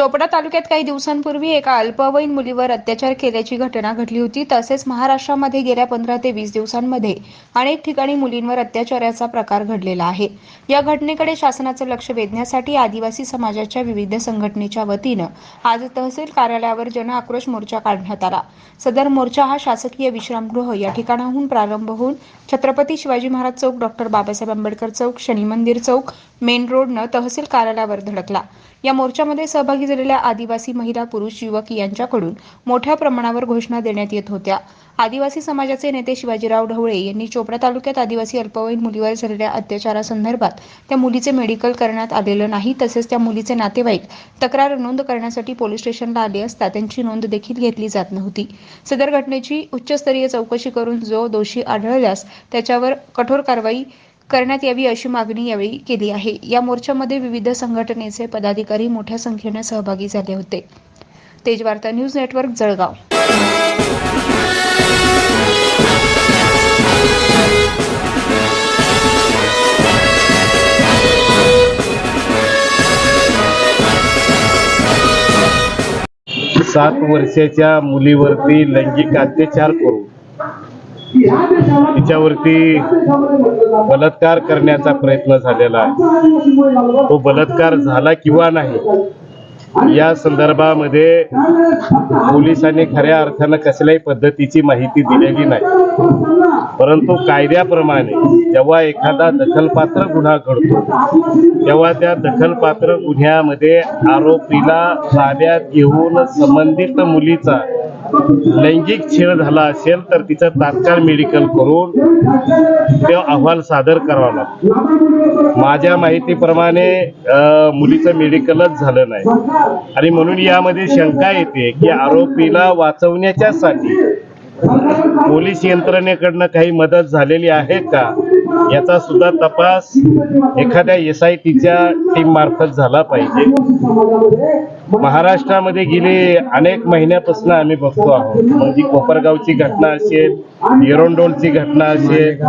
चोपडा तालुक्यात काही दिवसांपूर्वी एका अल्पवयीन मुलीवर अत्याचार केल्याची घटना घडली होती. तसेच महाराष्ट्रामध्ये गेल्या पंधरा ते वीस दिवसांमध्ये अनेक ठिकाणी मुलींवर अत्याचाराचा प्रकार घडलेला आहे. या घटनेकडे शासनाचं लक्ष वेधण्यासाठी आदिवासी समाजाच्या विविध संघटनेच्या वतीनं आज तहसील कार्यालयावर जन आक्रोश मोर्चा काढण्यात आला. सदर मोर्चा हा शासकीय विश्रामगृह या ठिकाणाहून प्रारंभ होऊन छत्रपती शिवाजी महाराज चौक डॉक्टर बाबासाहेब आंबेडकर चौक शनी मंदिर चौक मेन रोडनं तहसील कार्यालयावर धडकला. या मोर्चामध्ये सहभागी झालेल्या आदिवासी महिला पुरुष युवक यांच्याकडून मोठ्या प्रमाणावर घोषणा देण्यात येत होत्या. आदिवासी समाजाचे नेते शिवाजीराव ढवळे यांनी चोपडा तालुक्यात आदिवासी अल्पवयीन मुलीवर झालेल्या अत्याचारासंदर्भात त्या मुलीचे मेडिकल करण्यात आलेलं नाही तसेच त्या मुलीचे नातेवाईक तक्रार नोंद करण्यासाठी पोलीस स्टेशनला आले असता त्यांची नोंद देखील घेतली जात नव्हती. सदर घटनेची उच्चस्तरीय चौकशी करून जो दोषी आढळल्यास त्याच्यावर कठोर कारवाई करण्यात यावी अशी मागणी यावेळी केली आहे. या मोर्चामध्ये विविध संघटनेचे पदाधिकारी मोठ्या संख्येने सहभागी झाले होते. Tejvarta news network Jalgaon. सात वर्षाच्या मुलीवरती लैंगिक अत्याचार करून तिच्यावरती बलात्कार करण्याचा प्रयत्न झालेला आहे. तो बलात्कार झाला किंवा नाही या संदर्भामध्ये पोलिसांनी खऱ्या अर्थानं कसल्याही पद्धतीची माहिती दिलेली नाही. परंतु कायद्याप्रमाणे जेव्हा एखादा दखलपात्र गुन्हा घडतो तेव्हा त्या दखलपात्र गुन्ह्यामध्ये आरोपीला ताब्यात घेऊन संबंधित मुलीचा लैंगिक छेड झाला असेल तर तिचं तात्काळ मेडिकल करून ते अहवाल सादर करावा लागतो. माझ्या माहितीप्रमाणे मुलीचं मेडिकलच झालं नाही. आणि म्हणून यामध्ये शंका येते की आरोपीला वाचवण्याच्यासाठी पोलीस यंत्रणेकडनं काही मदत झालेली आहे का? याचा सुद्धा तपास एखाद्या एस आय टीच्या टीम मार्फत झाला पाहिजे. महाराष्ट्रामध्ये गेले अनेक महिन्यापासून आम्ही बघतो आहोत. म्हणजे कोपरगावची घटना असेल एरोंडोलची घटना असेल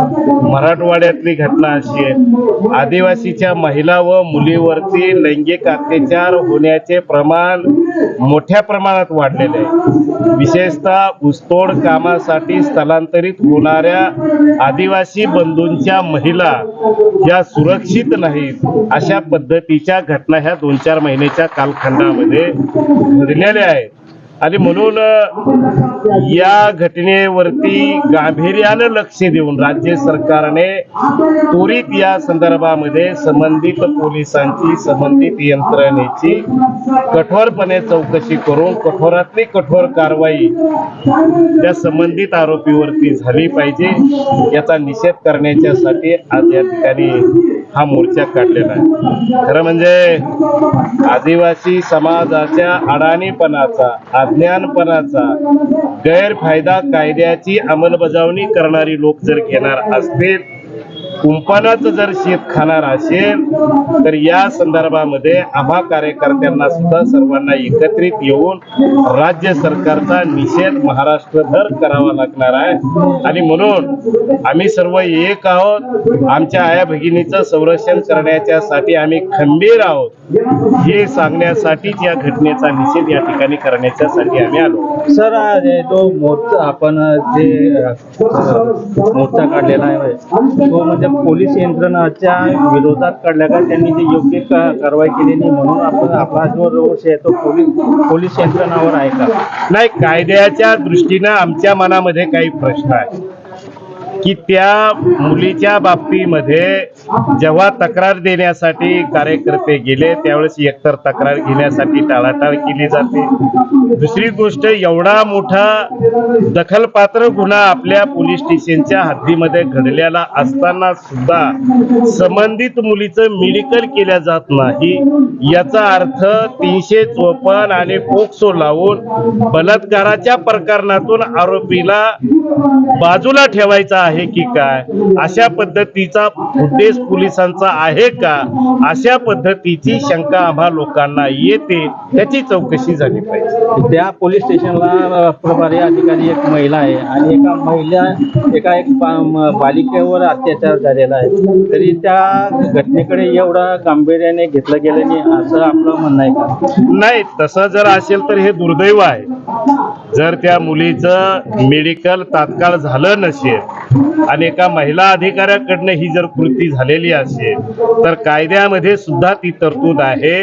मराठवाड्यातली घटना असेल आदिवासीच्या महिला व मुलीवरती लैंगिक अत्याचार होण्याचे प्रमाण मोठ्या प्रमाणात वाढलेले आहे. विशेषतः ऊसतोड कामासाठी स्थलांतरित होणाऱ्या आदिवासी बंधूंच्या महिला या सुरक्षित नाहीत अशा पद्धतीच्या घटना ह्या दोन चार महिन्याच्या कालखंडामध्ये. म्हणजे घडलेल्या आहेत आणि म्हणून या घटनेवरती गांभीर्यानं लक्ष देऊन राज्य सरकारने त्वरित या संदर्भामध्ये संबंधित पोलिसांची संबंधित यंत्रणेची कठोरपणे चौकशी करून कठोरातली कठोर कारवाई त्या संबंधित आरोपीवरती झाली पाहिजे याचा निषेध करण्याच्यासाठी आज या ठिकाणी हा मोर्चा काढलेला आहे. खरं म्हणजे आदिवासी समाजाच्या अडाणीपणाचा अज्ञानपणाचा गैरफायदा कायद्याची अंमलबजावणी करणारी लोक जर घेणार असतील कुंपानाचं जर शेत खाणार असेल तर या संदर्भामध्ये आम्हा कार्यकर्त्यांना सुद्धा सर्वांना एकत्रित येऊन राज्य सरकारचा निषेध महाराष्ट्रभर करावा लागणार आहे. आणि म्हणून आम्ही सर्व एक आहोत. आमच्या आया भगिनीचं संरक्षण करण्याच्यासाठी आम्ही खंबीर आहोत. हे सांगण्यासाठीच या घटनेचा निषेध या ठिकाणी करण्याच्यासाठी आम्ही आलो. सर तो मोर्चा आपण जे मोर्चा काढलेला आहे तो म्हणजे पोलीस यंत्रणाच्या विरोधात काढला का त्यांनी जे योग्य कारवाई केली नाही म्हणून आपण आपला जो रोष आहे तो पोलीस पोलीस यंत्रणावर आहे का? नाही कायद्याच्या दृष्टीनं आमच्या मनामध्ये काही प्रश्न आहे. की त्या मुलीच्या बाबतीमध्ये जेव्हा तक्रार देण्यासाठी कार्यकर्ते गेले त्यावेळेस एकतर तक्रार घेण्यासाठी टाळाटाळ केली जाते. दुसरी गोष्ट एवढा मोठा दखलपात्र गुन्हा आपल्या पोलीस स्टेशनच्या हद्दीमध्ये घडलेला असताना सुद्धा संबंधित मुलीचं मेडिकल केल्या जात नाही. याचा अर्थ तीनशे चोपन्न आणि पोक्सो लावून बलात्काराच्या प्रकरणातून आरोपीला बाजूला ठेवायचा आहे. आहे की काय? अशा पद्धतीचा उद्देश पोलिसांचा आहे का? अशा पद्धतीची शंका आम्हा लोकांना येते त्याची चौकशी झाली पाहिजे. त्या पोलीस स्टेशनला प्रभारी अधिकारी एक महिला आहे आणि एका महिला एका एक बालिकेवर अत्याचार झालेला आहे. तरी त्या घटनेकडे एवढा गांभीर्याने घेतलं गेलं नाही असं आपलं म्हणणं आहे का? नाही तसं जर असेल तर हे दुर्दैव आहे. जर त्या मुलीचं मेडिकल तात्काळ झालं नसेल आणि एका महिला अधिकाऱ्याकडनं ही जर कृती झालेली असेल तर कायद्यामध्ये सुद्धा ती तरतूद आहे.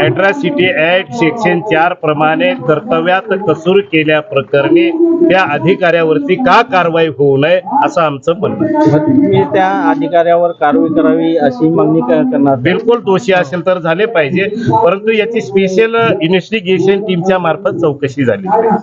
अॅट्रॉसिटी ऍक्ट सेक्शन चार प्रमाणे कर्तव्यात कसूर केल्या प्रकरणी त्या अधिकाऱ्यावरती का कारवाई होऊ नये असं आमचं म्हणणं त्या अधिकाऱ्यावर कारवाई करावी अशी मागणी करणार? बिलकुल दोषी असेल तर झाले पाहिजे परंतु याची स्पेशल इन्व्हेस्टिगेशन टीमच्या मार्फत चौकशी झाली.